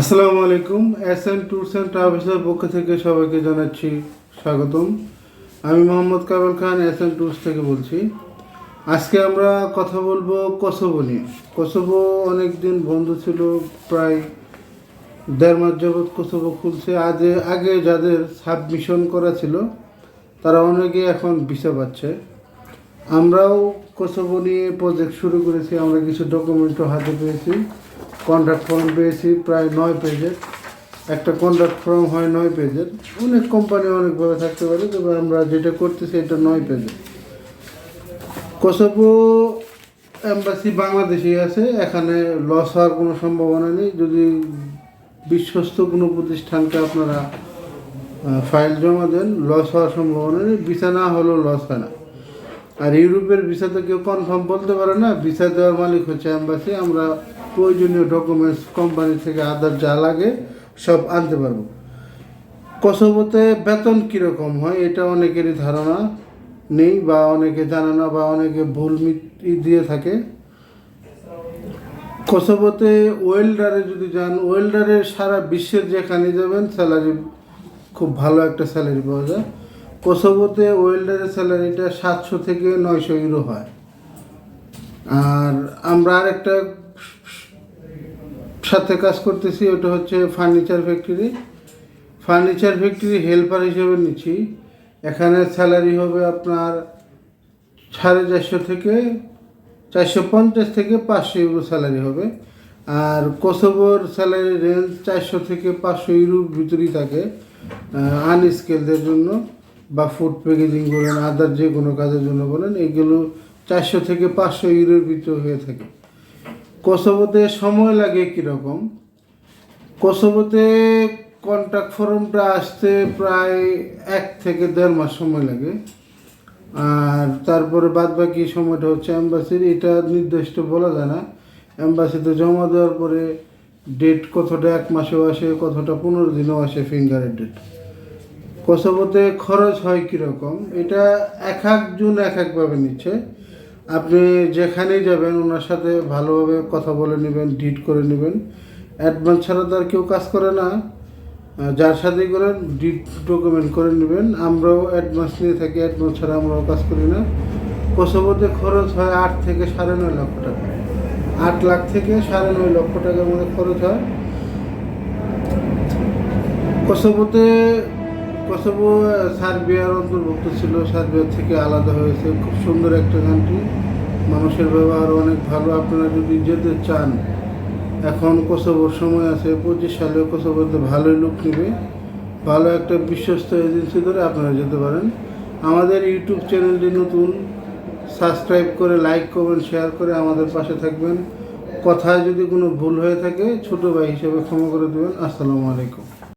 আসসালামু আলাইকুম, S N tours and ট্রাভেলসের পক্ষ থেকে সবাইকে জানাচ্ছি স্বাগতম। আমি Mohammad Kabel Khan, S N tours থেকে বলছি। আজকে আমরা কথা বলব কসোভো নিয়ে। কসোভো অনেক দিন বন্ধ ছিল, প্রায় দেড় মাস যাবৎ কসোভো খুলছে। আজ আগে যাদের সাবমিশন করা ছিল, তারা অনেকে এখন ভিসা পাচ্ছে। আমরাও কসোভো নিয়ে প্রজেক্ট শুরু করেছি, আমরা কিছু ডকুমেন্টও হাতে পেয়েছি। কন্ট্রাক্ট ফর্ম পেয়েছি, প্রায় নয় পেজের একটা কন্ট্রাক্ট ফর্ম হয় নয় পেজের অনেক কোম্পানি অনেকভাবে থাকতে পারে, তবে আমরা যেটা করতেছি এটা নয় পেজের কসোভো এম্বাসি বাংলাদেশেই আছে, এখানে লস হওয়ার কোনো সম্ভাবনা নেই। যদি বিশ্বস্ত কোনো প্রতিষ্ঠানকে আপনারা ফাইল জমা দেন লস হওয়ার সম্ভাবনা নেই। ভিসা না হলেও লস হয় না। আর ইউরোপের ভিসা তো কেউ কনফার্ম বলতে পারে না। ভিসা দেওয়ার মালিক হচ্ছে অ্যাম্বাসি আমরা প্রয়োজনীয় ডকুমেন্টস কোম্পানি থেকে আদার যা লাগে সব আনতে পারব। কসোভোতে বেতন কীরকম হয় এটা অনেকেরই ধারণা নেই বা অনেকে জানে না বা অনেকে ভুল দিয়ে থাকে। কসোভোতে ওয়েল্ডারে যদি যান ওয়েল্ডারে সারা বিশ্বের যেখানে যাবেন স্যালারি খুব ভালো একটা স্যালারি পাওয়া যায়। কসোভোতে ওয়েল্ডারের স্যালারিটা সাতশো থেকে নয়শো ইউরো হয়। আর আমরা আর একটা সাথে কাজ করতেছি, ওটা হচ্ছে furniture factory furniture factory helper হিসেবে নিচ্ছি। এখানে স্যালারি হবে আপনার সাড়ে চারশো থেকে চারশো পঞ্চাশ থেকে পাঁচশো ইউরো স্যালারি হবে। আর কোসোভোর স্যালারি রেঞ্জ চারশো থেকে পাঁচশো ইউরোর ভিতরেই থাকে আনস্কেলদের জন্য বা ফুড প্যাকেজিং বলেন আদার যে কোনো কাজের জন্য বলেন, এগুলো চারশো থেকে পাঁচশো ইউরোর ভিতরে হয়ে থাকে। কোসোভোতে সময় লাগে কীরকম? কোসোভোতে কন্ট্রাক্ট ফর্মটা আসতে প্রায় এক থেকে দেড় মাস সময় লাগে। আর তারপরে বাদ বাকি সময়টা হচ্ছে অ্যাম্বাসির এটা নির্দিষ্ট বলা যায় না। অ্যাম্বাসিতে জমা দেওয়ার পরে ডেট কতটা এক মাসেও আসে, কতটা পনেরো দিনেও আসে ফিঙ্গারের ডেট কোসোভোতে খরচ হয় কীরকম? এটা এক একজন এক একভাবে নিচ্ছে। আপনি যেখানেই যাবেন, ওনার সাথে ভালোভাবে কথা বলে নেবেন, ডিট করে নেবেন। অ্যাডভান্স ছাড়া তো আর কেউ কাজ করে না। যার সাথেই করেন, ডিট ডকুমেন্ট করে নেবেন। আমরাও অ্যাডভান্স নিয়ে থাকি অ্যাডভান্স ছাড়া আমরাও কাজ করি না। কোসোভোতে খরচ হয় আট থেকে সাড়ে নয় লক্ষ টাকা। আট লাখ থেকে সাড়ে নয় লক্ষ টাকার মধ্যে খরচ হয়। কোসোভোতে কোসোভো সার্বিয়ার অন্তর্ভুক্ত ছিল সার্বিয়ার থেকে আলাদা হয়েছে। খুব সুন্দর একটা কান্ট্রি মানুষের ব্যবহার অনেক ভালো। আপনারা যদি যেতে চান, এখন কোসোভোর সময় আছে, পঁচিশ সালে কোসোভোতে ভালোই লুক নেবে। ভালো একটা বিশ্বস্ত এজেন্সি ধরে আপনারা যেতে পারেন। আমাদের ইউটিউব চ্যানেলটি নতুন সাবস্ক্রাইব করে লাইক কমেন্ট শেয়ার করে আমাদের পাশে থাকবেন। কথায় যদি কোনো ভুল হয়ে থাকে, ছোটো ভাই হিসেবে ক্ষমা করে দেবেন। আসসালামু আলাইকুম।